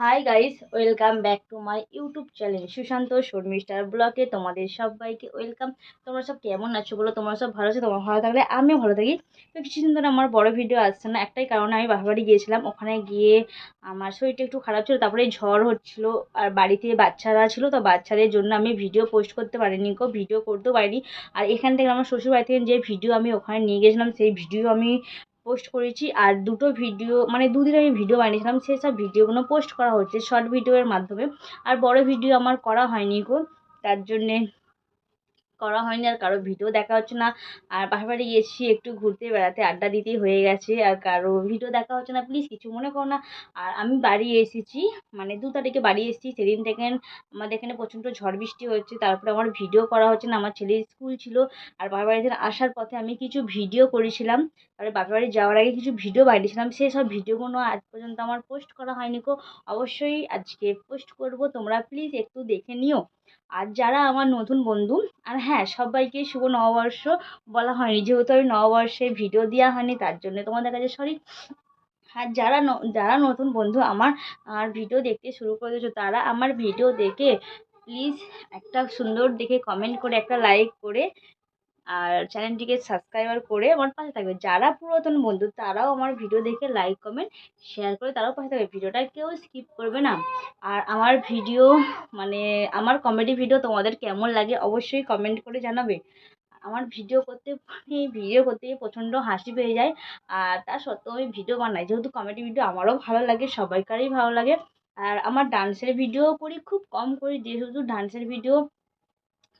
Hi guys welcome back to my YouTube channel Sushanta শর্মিষ্ঠার ব্লগে তোমাদের সবাইকে ওয়েলকাম তোমরা সব কেমন আছো বলো? তোমরা সব ভালো আছো? তোমার ভালো থাকলে আমিও ভালো থাকি। তো কিছুদিন ধরে আমার বড় ভিডিও আসছে না, একটাই কারণে আমি বাপের বাড়ি গিয়েছিলাম। ওখানে গিয়ে আমার শরীরটা একটু খারাপ ছিল, তারপরে ঝড় হচ্ছিল। আর বাড়িতে বাচ্চারা ছিল, তো বাচ্চাদের জন্য আমি ভিডিও পোস্ট করতে পারিনি কো ভিডিও করতেও পারিনি। আর এখান থেকে আমার শ্বশুর বাড়ি থেকে যে ভিডিও আমি ওখানে নিয়ে গেছিলাম, সেই ভিডিও আমি পোস্ট করেছি আর দুটো ভিডিও মানে দুদিন আমি ভিডিও বানিয়েছিলাম, সেই সব ভিডিওগুলো পোস্ট করা হচ্ছে শর্ট ভিডিওর মাধ্যমে। আর বড় ভিডিও আমার করা হয়নি গো, তার জন্যে করা হয়নি আর কারও ভিডিও দেখা হচ্ছে না। আর বাপের বাড়ি গেছি একটু ঘুরতে বেড়াতে আড্ডা দিতেই হয়ে গেছে আর কারও ভিডিও দেখা হচ্ছে না। প্লিজ কিছু মনে করো না। আর আমি বাড়ি এসেছি মানে দু তারিখে বাড়ি এসেছি। সেদিন থেকে আমাদের এখানে প্রচণ্ড ঝড় বৃষ্টি হচ্ছে। তারপরে আমার ভিডিও করা হচ্ছে না। আমার ছেলের স্কুল ছিল। আর বাপের বাড়ি থেকে আসার পথে আমি কিছু ভিডিও করেছিলাম। তারপরে বাপের বাড়ি যাওয়ার আগে কিছু ভিডিও বানিয়েছিলাম। সেই সব ভিডিওগুলো আজ পর্যন্ত আমার পোস্ট করা হয়নি কো অবশ্যই আজকে পোস্ট করব। তোমরা প্লিজ একটু দেখে নিও। আর যারা আমার নতুন বন্ধু, আর হ্যাঁ সবাইকে শুভ নববর্ষ বলা হয়নি, যেহেতু আমি নববর্ষে ভিডিও দেওয়া হয়নি, তার জন্য তোমাদের কাছে সরি আর যারা যারা নতুন বন্ধু আমার, আর ভিডিও দেখতে শুরু করে দিয়েছ তারা আমার ভিডিও দেখে প্লিজ একটা সুন্দর দেখে কমেন্ট করে, একটা লাইক করে আর চ্যানেলটিকে সাবস্ক্রাইবার করে আমার পাশে থাকবে যারা পুরাতন বন্ধু, তারাও আমার ভিডিও দেখে লাইক কমেন্ট শেয়ার করে তারাও পাশে থাকবে। ভিডিওটা কেউ স্কিপ করবে না। আর আমার ভিডিও মানে আমার কমেডি ভিডিও তোমাদের কেমন লাগে অবশ্যই কমেন্ট করে জানাবে। আমার ভিডিও করতে ভিডিও করতে প্রচণ্ড হাসি পেয়ে যায়। আর তা সত্ত্বেও আমি ভিডিও বানাই। যেহেতু কমেডি ভিডিও আমারও ভালো লাগে, সবাইকারই ভালো লাগে। আর আমার ডান্সের ভিডিও করি, খুব কম করি। যেহেতু ডান্সের ভিডিও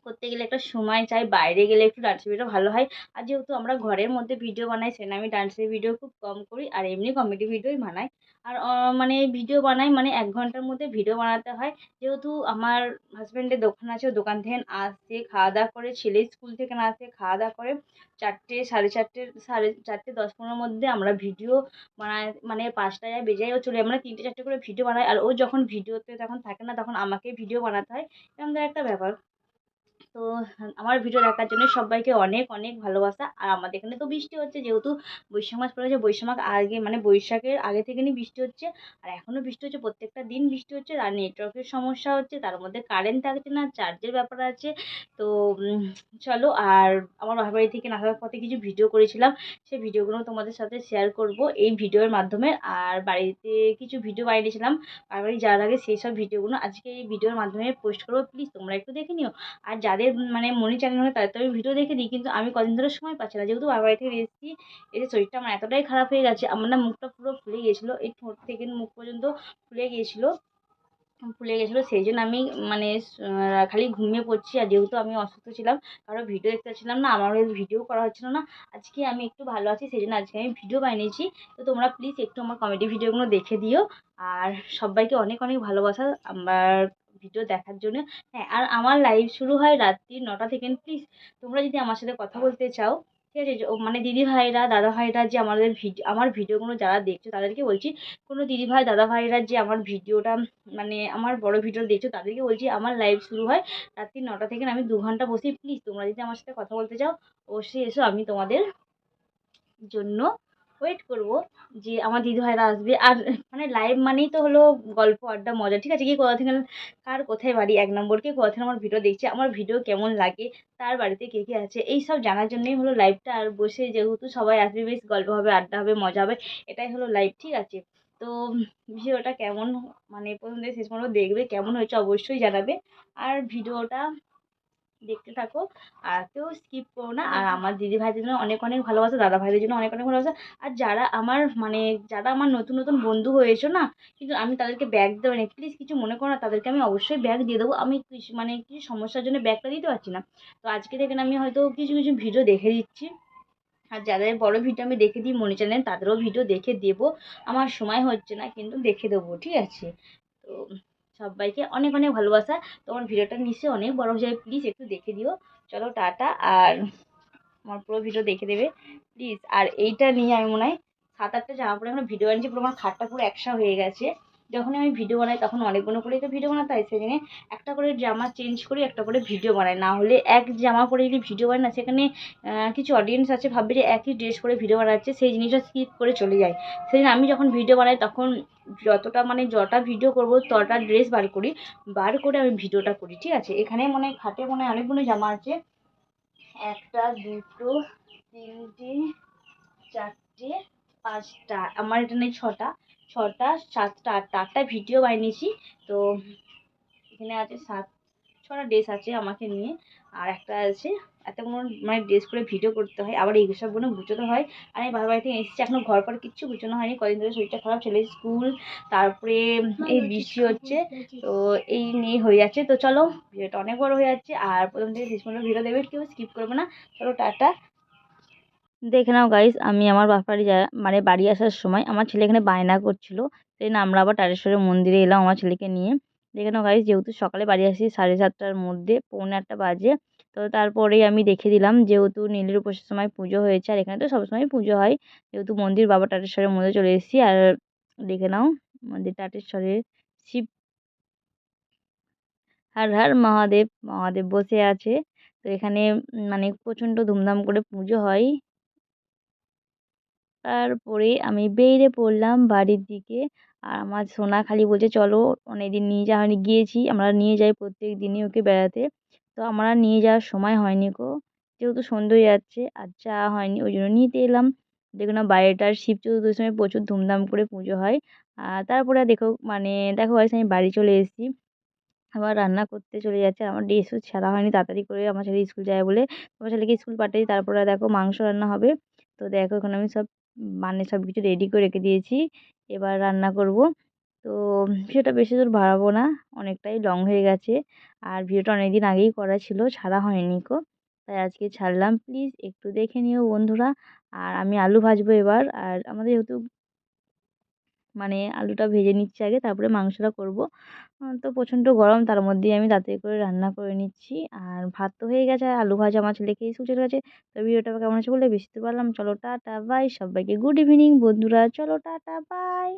করতে গেলে একটা সময় চাই, বাইরে গেলে একটু ডান্সের ভিডিও ভালো হয়। আর যেহেতু আমরা ঘরের মধ্যে ভিডিও বানাই সেখানে আমি ডান্সের ভিডিও খুব কম করি আর এমনি কমেডি ভিডিওই বানাই। আর মানে ভিডিও বানাই মানে এক ঘণ্টার মধ্যে ভিডিও বানাতে হয়। যেহেতু আমার হাজব্যান্ডের দোকান আছে দোকান থেকে আসে, খাওয়া দাওয়া করে, ছেলে স্কুল থেকে না আসে, খাওয়া দাওয়া করে চারটে, সাড়ে চারটে সাড়ে চারটে, দশ পনেরোর মধ্যে আমরা ভিডিও বানাই। মানে পাঁচটায় বেজে ও চলে আমরা তিনটে, চারটে করে ভিডিও বানাই। আর ও যখন ভিডিওতে তখন থাকে না, তখন আমাকে ভিডিও বানাতে হয়। এরকম একটা ব্যাপার। তো আমার ভিডিও দেখার জন্য সবাইকে অনেক অনেক ভালোবাসা। আর আমাদের এখানে তো বৃষ্টি হচ্ছে, যেহেতু বৈশাখ মাস পড়েছে, বৈশাখ আগে মানে বৈশাখের আগে থেকে নিয়ে বৃষ্টি হচ্ছে। আর এখনও বৃষ্টি হচ্ছে, প্রত্যেকটা দিন বৃষ্টি হচ্ছে। আর নেটওয়ার্কের সমস্যা হচ্ছে, তার মধ্যে কারেন্ট থাকছে না চার্জের ব্যাপার আছে। তো চলো, আর আমার বাড়ি থেকে আসার পথে কিছু ভিডিও করেছিলাম। সেই ভিডিওগুলো তোমাদের সাথে শেয়ার করব এই ভিডিওর মাধ্যমে। আর বাড়িতে কিছু ভিডিও বানিয়েছিলাম। বাড়ি যাওয়ার আগে সেই সব ভিডিওগুলো আজকে এই ভিডিওর মাধ্যমে পোস্ট করব। প্লিজ তোমরা একটু দেখে নিও। আর যাদের যাদের মানে মনি চ্যানেল হয় তাদের তো আমি ভিডিও দেখে দিই, কিন্তু আমি কদিন ধরে সময় পাচ্ছি না। যেহেতু বাবার বাড়ি থেকে এসেছি এসে শরীরটা আমার এতটাই খারাপ হয়ে গেছে, আমার না মুখটা পুরো ফুলে গিয়েছিল, এই ঠোঁট থেকে মুখ পর্যন্ত ফুলে গিয়েছিল, ফুলে গেছিল সেই জন্য আমি মানে খালি ঘুমিয়ে পড়ছি, আর যেহেতু আমি অসুস্থ ছিলাম, কারও ভিডিও দেখতে পাচ্ছিলাম না, আমার ভিডিও করা হচ্ছিল না, আজকে আমি একটু ভালো আছি, সেই জন্য আজকে আমি ভিডিও বানিয়েছি, তো তোমরা প্লিজ একটু আমার কমেডি ভিডিওগুলো দেখে দিও, আর সবাইকে অনেক অনেক ভালোবাসা, আমার ভিডিও দেখার জন্য। হ্যাঁ আর আমার লাইভ শুরু হয় রাত্রি নটা থেকে। প্লিজ তোমরা যদি আমার সাথে কথা বলতে চাও, ঠিক আছে? মানে দিদি ভাইরা, দাদা ভাইরা যে আমাদের ভিডিও আমার ভিডিওগুলো যারা দেখছ, তাদেরকে বলছি, কোনো দিদি ভাই, দাদা ভাইরা যে আমার ভিডিওটা মানে আমার বড় ভিডিও দেখছ, তাদেরকে বলছি, আমার লাইভ শুরু হয় রাত্রি নটা থেকে। আমি দু ঘণ্টা বসি। প্লিজ তোমরা যদি আমার সাথে কথা বলতে চাও, অবশ্যই এসো। আমি তোমাদের জন্য ওয়েট করব যে আমার দিদিভাইরা আসবে। আর মানে লাইভ মানেই তো হলো গল্প, আড্ডা, মজা। ঠিক আছে, কি কোথা কার কোথায় বাড়ি, এক নম্বর, কে কোথা আমার ভিডিও দেখছে, আমার ভিডিও কেমন লাগে, তার বাড়িতে কে কে আছে, এই সব জানার জন্যই হলো লাইভটা আর বসে যেহেতু সবাই আসবে, বেশ গল্প হবে, আড্ডা হবে, মজা হবে, এটাই হলো লাইভ ঠিক আছে? তো ভিডিওটা কেমন মানে প্রথম থেকে শেষ পর্যন্ত দেখবে, কেমন হয়েছে অবশ্যই জানাবে। আর ভিডিওটা দেখতে থাকো। আর কেউ স্কিপ করো না। আর আমার দিদি ভাইদের জন্য অনেক অনেক ভালোবাসা, দাদা ভাইদের জন্য অনেক অনেক ভালোবাসা। আর যারা আমার মানে যারা আমার নতুন নতুন বন্ধু হয়েছো না, কিন্তু আমি তাদেরকে ব্যাগ দেবো না প্লিজ কিছু মনে করো না, তাদেরকে আমি অবশ্যই ব্যাগ দিয়ে দেবো। আমি কিছু মানে কিছু সমস্যার জন্য ব্যাগটা দিতে পারছি না। তো আজকে থেকে আমি হয়তো কিছু কিছু ভিডিও দেখে দিচ্ছি। আর যাদের বড় ভিডিও আমি দেখে দিই, মনে চ্যানেল তাদেরও ভিডিও দেখে দেবো। আমার সময় হচ্ছে না, কিন্তু দেখে দেবো, ঠিক আছে? তো সবাইকে অনেক অনেক ভালোবাসা। তোমার ভিডিওটা নিশ্চয়ই অনেক বড় হয়ে যাবে। প্লিজ একটু দেখে দিও। চলো, টাটা। আর আমার পুরো ভিডিও দেখে দেবে। প্লিজ আর এইটা নিয়ে আমি মনে হয় সাত আটটা জামা পরে আমরা ভিডিও আনছি, পুরো আমার খাটটা পুরো একসা হয়ে গেছে। যখনই আমি ভিডিও বানাই, তখন অনেকগুলো করেই তো ভিডিও বানাতে হয়। সেখানে একটা করে জামা চেঞ্জ করে, একটা করে ভিডিও বানাই। না হলে এক জামা পরে যদি ভিডিও বানাই না, সেখানে কিছু অডিয়েন্স আছে, ভাববে যে একই ড্রেস পরে ভিডিও বানাচ্ছে, সেই জিনিসটা স্কিপ করে চলে যায়। জন্য আমি যখন ভিডিও বানাই, তখন যতটা মানে যটা ভিডিও করব ততটা ড্রেস বার করি, বার করে আমি ভিডিওটা করি, ঠিক আছে? এখানে মনে হয় খাটে মনে হয় অনেকগুলো জামা আছে। একটা, দুটো, তিনটে, চারটে পাঁচটা আমার এখানে ছটা ছটা সাতটা আটটা আটটা ভিডিও বানিয়েছি। তো এখানে আছে সাত ছটা ড্রেস আছে আমাকে নিয়ে আর একটা আছে এত এতগুলো মানে ড্রেস করে ভিডিও করতে হয় আবার এই সবগুলো গুছোতে হয়। আর আমি বাবার বাড়ি থেকে এসেছি এখনও ঘর পর কিচ্ছু গুছানো হয়নি কদিন ধরে শরীরটা খারাপ ছেলে স্কুল তারপরে এই বৃষ্টি হচ্ছে তো এই নিয়ে হয়ে যাচ্ছে। তো চলো ভিডিওটা অনেক বড় হয়ে যাচ্ছে আর প্রথম থেকে শেষ পর্যন্ত ভিডিও দেবে কেউ স্কিপ করবে না। চলো টাটা। দেখে নাও গাইস আমি আমার বাপার মানে বাড়ি আসার সময় আমার ছেলে এখানে বায়না করছিল। সেই জন্য আমরা আবার তারেশ্বরের মন্দিরে এলাম আমার ছেলেকে নিয়ে। দেখে নাও গাইস যেহেতু সকালে বাড়ি আসি সাড়ে সাতটার মধ্যে, পৌনে আটটা বাজে। তো তারপরেই আমি দেখে দিলাম, যেহেতু নীলের উপোসের সময় পুজো হয়েছে, আর এখানে তো সবসময় পুজো হয়। যেহেতু মন্দির বাবা টাটেশ্বরের মধ্যে চলে এসেছি, আর দেখে নাও মন্দির টাটেশ্বরের শিব। হর হর মহাদেব মহাদেব বসে আছে। তো এখানে মানে প্রচণ্ড ধুমধাম করে পুজো হয়। তারপরে আমি বেরিয়ে পড়লাম বাড়ির দিকে। আর আমার সোনা খালি বলছে, চলো অনেকদিন নিয়ে যাওয়া হয়নি, গিয়েছি। আমরা নিয়ে যাই প্রত্যেক দিনই ওকে বেড়াতে। তো আমার আর নিয়ে যাওয়ার সময় হয়নি গো। যেহেতু সন্ধে হয়ে যাচ্ছে আর যাওয়া হয়নি, ওই জন্য নিতে এলাম। দেখো না বাইরেটার শিব চতুর্দশীর সময় প্রচুর ধুমধাম করে পুজো হয়। আর তারপরে দেখো মানে দেখো গাইস আমি বাড়ি চলে এসেছি। আবার রান্না করতে চলে যাচ্ছে। আমার ড্রেসও ছাড়া হয়নি, তাড়াতাড়ি করে আমার ছেলে স্কুল যায় বলে আমার ছেলেকে স্কুল পাঠিয়ে তারপরে দেখো মাংস রান্না হবে। তো দেখো এখন আমি সব মানে সব কিছু রেডি করে রেখে দিয়েছি। এবার রান্না করব। তো ভিডিওটা বেশি দূর বাড়াবো না, অনেকটাই লং হয়ে গেছে। আর ভিডিওটা অনেক দিন আগেই করা ছিল, ছাড়া হয়নি কো তাই আজকে ছাড়লাম। প্লিজ একটু দেখে নিও বন্ধুরা। আর আমি আলু ভাজবো এবার। আর আমাদের যেহেতু মানে আলুটা ভেজে নিচ্ছি আগে, তারপরে মাংসটা করব। তো প্রচণ্ড গরম, তার মধ্যেই আমি তাড়াতাড়ি করে রান্না করে নিচ্ছি। আর ভাত তো হয়ে গেছে, আর আলু ভাজা আমার ছেলে খেয়ে চলে গেছে তো ভিডিওটা কেমন আছে বলে বুঝতে পারলাম। চলো টাটা, বাই। সবাইকে গুড ইভিনিং বন্ধুরা, চলো টাটা, বাই।